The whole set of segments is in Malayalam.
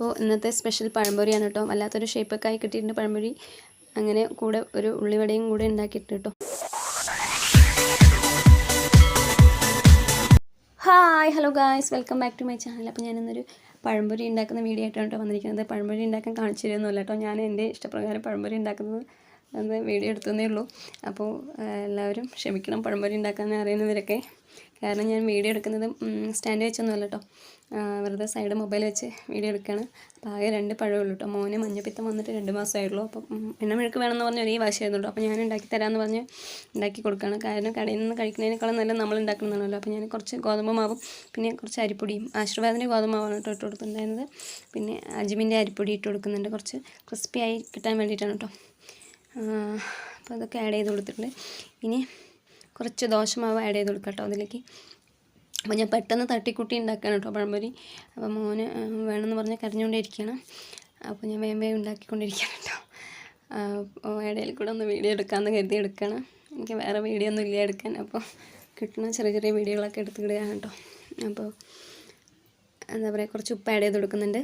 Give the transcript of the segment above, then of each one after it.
അപ്പോൾ ഇന്നത്തെ സ്പെഷ്യൽ പഴംപൊരിയാണ് കേട്ടോ. വല്ലാത്തൊരു ഷേപ്പൊക്കെ ആയി കിട്ടിയിട്ടുണ്ട് പഴംപൊരി. അങ്ങനെ കൂടെ ഒരു ഉള്ളിവടയും കൂടെ ഉണ്ടാക്കിയിട്ട് കേട്ടോ. Hi hello guys welcome back to my channel അപ്പോൾ ഞാനിന്നൊരു പഴംപൊരി ഉണ്ടാക്കുന്ന വീഡിയോ ആയിട്ടാണ് കേട്ടോ വന്നിരിക്കുന്നത്. പഴംപൊരി ഉണ്ടാക്കാൻ കാണിച്ചു തരുന്നില്ല കേട്ടോ. ഞാൻ എന്റെ ഇഷ്ടപ്രകാരം പഴംപൊരി ഉണ്ടാക്കുന്നത് അത് വീഡിയോ എടുത്തതേ ഉള്ളൂ. അപ്പോൾ എല്ലാവരും ക്ഷമിക്കണം. പഴംപൊരി ഉണ്ടാക്കാൻ അറിയുന്നവരൊക്കെ. കാരണം ഞാൻ വീഡിയോ എടുക്കുന്നത് സ്റ്റാൻഡ് വെച്ചൊന്നുമല്ല കേട്ടോ വെറുതെ സൈഡ് മൊബൈൽ വെച്ച് വീഡിയോ എടുക്കുകയാണ് അപ്പോൾ ആകെ രണ്ട് പഴമേ ഉള്ളൂ കേട്ടോ മോന് മഞ്ഞപ്പിത്തം വന്നിട്ട് രണ്ട് മാസമായുള്ളൂ. അപ്പം എണ്ണ മെഴുക്ക് വേണമെന്ന് പറഞ്ഞ ഒരേ വാശിയായിരുന്നു കേട്ടോ അപ്പോൾ ഞാൻ ഉണ്ടാക്കി തരാമെന്ന് പറഞ്ഞ് ഉണ്ടാക്കി കൊടുക്കുകയാണ് കാരണം കടയിൽ നിന്ന് കഴിക്കുന്നതിനേക്കാളും നല്ല നമ്മൾ ഉണ്ടാക്കുന്നതാണല്ലോ. അപ്പോൾ ഞാൻ കുറച്ച് ഗോതമ്പ് മാവും പിന്നെ കുറച്ച് അരിപ്പൊടിയും ആശീർവാദിന്റെ ഗോതമ്പ് മാവാണ് കേട്ടോ ഇട്ട് കൊടുത്തിട്ടുണ്ടായിരുന്നത്. പിന്നെ അജിമിന്റെ അരിപ്പൊടി ഇട്ട് കൊടുക്കുന്നുണ്ട്. കുറച്ച് ക്രിസ്പി ആയി കിട്ടാൻ വേണ്ടിയിട്ടാണ് കേട്ടോ അപ്പോൾ അതൊക്കെ ആഡ് ചെയ്ത് കൊടുത്തിട്ടുണ്ട്. ഇനി കുറച്ച് ദോശമാവ് ആഡ് ചെയ്ത് കൊടുക്കാം കേട്ടോ അതിലേക്ക്. അപ്പോൾ ഞാൻ പെട്ടെന്ന് തട്ടിക്കുട്ടി ഉണ്ടാക്കുകയാണ് കേട്ടോ പഴംപൊരി. അപ്പോൾ മോന് വേണമെന്ന് പറഞ്ഞ് കരഞ്ഞുകൊണ്ടിരിക്കുകയാണ് അപ്പോൾ ഞാൻ വേം വേഗം ഉണ്ടാക്കിക്കൊണ്ടിരിക്കുകയാണ് കേട്ടോ. ഇടയിൽ കൂടെ ഒന്ന് വീഡിയോ എടുക്കാമെന്ന് കരുതി എടുക്കുകയാണ് എനിക്ക് വേറെ വീഡിയോ ഒന്നും ഇല്ല എടുക്കാൻ. അപ്പോൾ കിട്ടുന്ന ചെറിയ ചെറിയ വീഡിയോകളൊക്കെ എടുത്തിടുകയാണ് കേട്ടോ. അപ്പോൾ എന്താ പറയുക കുറച്ച് ഉപ്പ് ആഡ് ചെയ്ത് കൊടുക്കുന്നുണ്ട്.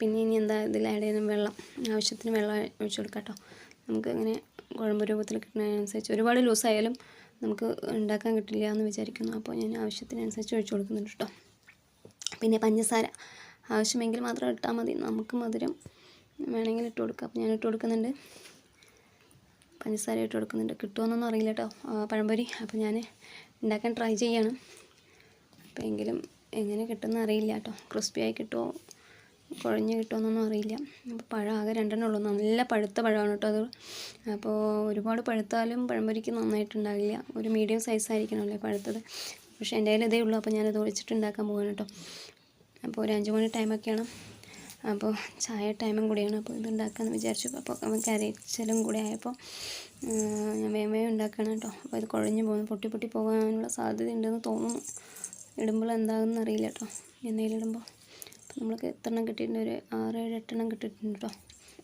പിന്നെ ഇനി എന്താ ഇതിൽ ആഡ് ചെയ്യുന്ന വെള്ളം ആവശ്യത്തിന് വെള്ളം ഒഴിച്ച് കൊടുക്കാം കേട്ടോ നമുക്ക് അങ്ങനെ കുഴമ്പ് രൂപത്തിൽ കിട്ടുന്നതിനനുസരിച്ച് ഒരുപാട് ലൂസായാലും നമുക്ക് ഉണ്ടാക്കാൻ കിട്ടില്ല എന്ന് വിചാരിക്കുന്നു. അപ്പോൾ ഞാൻ ആവശ്യത്തിനനുസരിച്ച് ഒഴിച്ച് കൊടുക്കുന്നുണ്ട് കേട്ടോ. പിന്നെ പഞ്ചസാര ആവശ്യമെങ്കിൽ മാത്രം ഇട്ടാൽ മതി. നമുക്ക് മധുരം വേണമെങ്കിൽ ഇട്ട് കൊടുക്കാം. അപ്പോൾ ഞാൻ ഇട്ട് കൊടുക്കുന്നുണ്ട്. പഞ്ചസാര ഇട്ട് കൊടുക്കുന്നുണ്ട്. കിട്ടുമെന്നൊന്നും അറിയില്ല കേട്ടോ. പഴംപൊരി. അപ്പോൾ ഞാൻ ഉണ്ടാക്കാൻ ട്രൈ ചെയ്യണം. അപ്പോൾ എങ്കിലും എങ്ങനെ കിട്ടുമെന്ന് അറിയില്ല കേട്ടോ. ക്രിസ്പിയായി കിട്ടുമോ കുഴഞ്ഞ് കിട്ടുമെന്നൊന്നും അറിയില്ല. അപ്പോൾ പഴം ആകെ രണ്ടെണ്ണം ഉള്ളൂ. നല്ല പഴുത്ത പഴമാണ് കേട്ടോ അത്. അപ്പോൾ ഒരുപാട് പഴുത്താലും പഴംപൊരിക്ക് നന്നായിട്ടുണ്ടാകില്ല ഒരു മീഡിയം സൈസ് ആയിരിക്കണമല്ലേ പഴുത്തത്. പക്ഷേ എന്റെ കയ്യിൽ ഇതേ ഉള്ളൂ. അപ്പോൾ ഞാനത് ഒഴിച്ചിട്ടുണ്ടാക്കാൻ പോവാണ് കേട്ടോ. അപ്പോൾ ഒരു അഞ്ച് മണി ടൈമൊക്കെയാണ് അപ്പോൾ ചായ ടൈമും കൂടിയാണ്. അപ്പോൾ ഇത് ഉണ്ടാക്കാമെന്ന് വിചാരിച്ചു. അപ്പോൾ അവൻ കരച്ചിലും കൂടി ആയപ്പോൾ ഞാൻ വേമേ ഉണ്ടാക്കണം കേട്ടോ. അപ്പോൾ ഇത് കുഴഞ്ഞു പോകുന്നു. പൊട്ടി പൊട്ടി പോകാനുള്ള സാധ്യത ഉണ്ടെന്ന് തോന്നുന്നു. ഇടുമ്പോൾ എന്താകുമെന്ന് അറിയില്ല കേട്ടോ. എണ്ണയിലിടുമ്പോൾ നമ്മൾക്ക് എത്ര എണ്ണം കിട്ടിയിട്ടുണ്ട്? ഒരു ആറ് ഏഴ് എട്ടെണ്ണം കിട്ടിയിട്ടുണ്ട് കേട്ടോ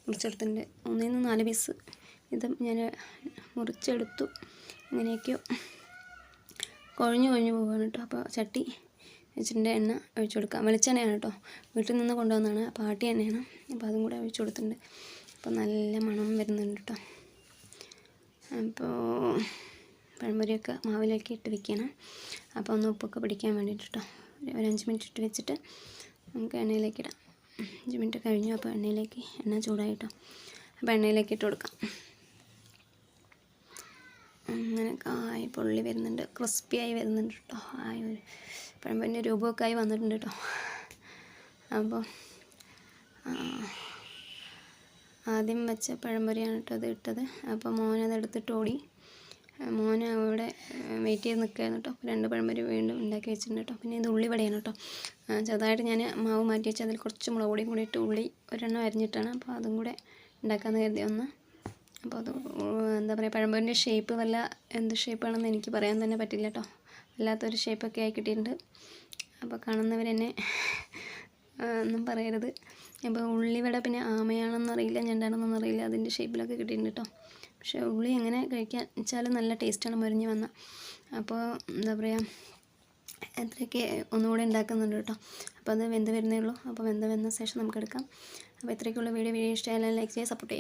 മുറിച്ചെടുത്തിട്ടുണ്ട് ഒന്നിൽ നിന്ന് നാല് പീസ് ഇത് ഞാൻ മുറിച്ചെടുത്തു. അങ്ങനെയൊക്കെയോ കൊഴിഞ്ഞു കുഴഞ്ഞു പോവുകയാണ് കേട്ടോ അപ്പോൾ ചട്ടി വെച്ചിട്ടുണ്ട്. എണ്ണ ഒഴിച്ചു കൊടുക്കാം. വെളിച്ചെണ്ണയാണ് കേട്ടോ വീട്ടിൽ നിന്ന് കൊണ്ടുവന്നതാണ്. പാട്ടി എണ്ണയാണ് അപ്പോൾ അതും കൂടെ ഒഴിച്ചു കൊടുത്തിട്ടുണ്ട്. അപ്പോൾ നല്ല മണം വരുന്നുണ്ട് കേട്ടോ അപ്പോൾ പഴംപൊരിയൊക്കെ മാവിലേക്ക് ഇട്ട് വെക്കണം. അപ്പോൾ ഒന്ന് ഉപ്പൊക്കെ പിടിക്കാൻ വേണ്ടിയിട്ട് കേട്ടോ ഒരു അഞ്ച് മിനിറ്റ് ഇട്ട് വെച്ചിട്ട് നമുക്ക് എണ്ണയിലേക്ക് ഇടാം. അഞ്ച് മിനിറ്റ് കഴിഞ്ഞു അപ്പോൾ എണ്ണയിലേക്ക് എണ്ണ ചൂടായിട്ടോ. അപ്പോൾ എണ്ണയിലേക്ക് ഇട്ട് കൊടുക്കാം. അങ്ങനെ കായ് പൊള്ളി വരുന്നുണ്ട്. ക്രിസ്പി ആയി വരുന്നുണ്ട് കേട്ടോ. ആയ ഒരു പഴമ്പന്റെ രൂപമൊക്കെ ആയി വന്നിട്ടുണ്ട് കേട്ടോ. അപ്പോൾ ആദ്യം വെച്ച പഴംപൊരിയാണ് കേട്ടോ അത് ഇട്ടത്. അപ്പോൾ മോനത് എടുത്തിട്ട് ഓടി മോന് അവിടെ വെയിറ്റ് ചെയ്ത് നിൽക്കുകയായിരുന്നു കേട്ടോ. അപ്പോൾ രണ്ട് പഴംപൊരി വീണ്ടും ഉണ്ടാക്കി വെച്ചിട്ടുണ്ട് കേട്ടോ. പിന്നെ ഇത് ഉള്ളിവടയാണ് കേട്ടോ. ചെറുതായിട്ട് ഞാൻ മാവ് മാറ്റി വെച്ച് അതിൽ കുറച്ച് മുളക് പൊടിയും കൂടി ഇട്ട് ഉള്ളി ഒരെണ്ണം അരിഞ്ഞിട്ടാണ്. അപ്പോൾ അതും കൂടെ ഉണ്ടാക്കാമെന്ന് കരുതി ഒന്ന്. അപ്പോൾ അത് എന്താ പറയുക പഴംപൊരിന്റെ ഷേപ്പ് വല്ല എന്ത് ഷേപ്പാണെന്ന് എനിക്ക് പറയാൻ തന്നെ പറ്റില്ല കേട്ടോ. വല്ലാത്തൊരു ഷേപ്പൊക്കെ ആയി കിട്ടിയിട്ടുണ്ട്. അപ്പോൾ കാണുന്നവരെന്നെ ഒന്നും പറയരുത്. അപ്പോൾ ഉള്ളിവട പിന്നെ ആമയാണെന്ന് അറിയില്ല ഞണ്ടാണെന്നൊന്നും അറിയില്ല. അതിന്റെ ഷേപ്പിലൊക്കെ കിട്ടിയിട്ടുണ്ട് കേട്ടോ പക്ഷേ ഉള്ളി എങ്ങനെ കഴിക്കാൻ വെച്ചാൽ നല്ല ടേസ്റ്റാണ് മരിഞ്ഞ് വന്ന. അപ്പോൾ എന്താ പറയുക അത്രയൊക്കെ ഒന്നുകൂടെ ഉണ്ടാക്കുന്നുണ്ട് കേട്ടോ അപ്പോൾ അത് വെന്ത് വരുന്നേ ഉള്ളൂ. അപ്പോൾ വെന്ത് വന്ന ശേഷം നമുക്ക് എടുക്കാം അപ്പോൾ ഇത്രയൊക്കെയുള്ള വീഡിയോ. വീഡിയോ ഇഷ്ടമായാലും ലൈക്ക് ചെയ്യുക സപ്പോർട്ട് ചെയ്യുക.